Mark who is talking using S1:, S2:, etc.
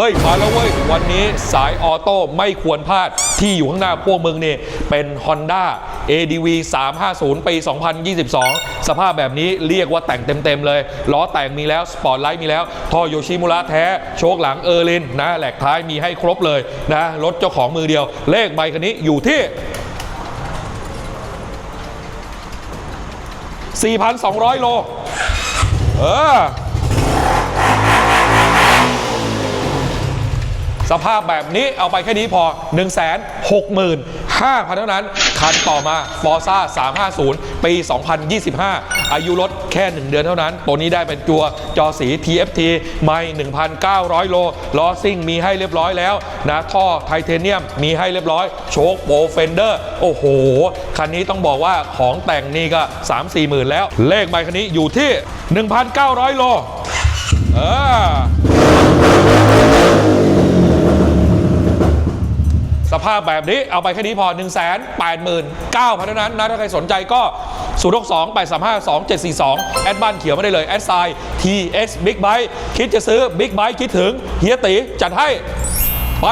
S1: เฮ้ย มาแล้วเว้ย วันนี้สายออโต้ไม่ควรพลาดที่อยู่ข้างหน้าพวกมึงเนี่ยเป็น Honda ADV 350 ปี 2022 สภาพแบบนี้เรียกว่าแต่งเต็ม ๆ เลย ล้อแต่งมีแล้ว สปอร์ตไลท์มีแล้ว ท่อโยชิมุระแท้ โชคหลังเออร์ลินนะแหลกท้ายมีให้ครบเลยนะรถเจ้าของมือเดียว เลขใบคันนี้อยู่ที่ 4,200 โล เออ สภาพแบบนี้เอาไปแค่นี้พอ 1 6 5 0 0 0เท่านั้น คันต่อมา f o r z a 350 ปี 2025 อายุรถแค่ 1 เดือนเท่านั้น ตัวนี้ได้เป็นตัวจอสี TFT ไม่1,900 โลล้อซิ่งมีให้เรียบร้อยแล้วนะท่อไทเทเนียมมีให้เรียบร้อย โชคโปรเฟนเดอร์ โอ้โห คันนี้ต้องบอกว่าของแต่งนี่ก็ 3-4 หมื่นแล้ว เลขใบคันนี้อยู่ที่ 1,900 โล เออ ส ภาพแบบนี้เอาไปแค่นี้พอ 1 8 9 0 0 0เท่านั้นนะถ้าใครสนใจก็0 6 2 8 3 5 2 7 4 2 แอดบ้านเขียวมาได้เลย แอดไซน์ TX Big Bike คิดจะซื้อ Big Bike คิดถึงเฮียตีจัดให้ไป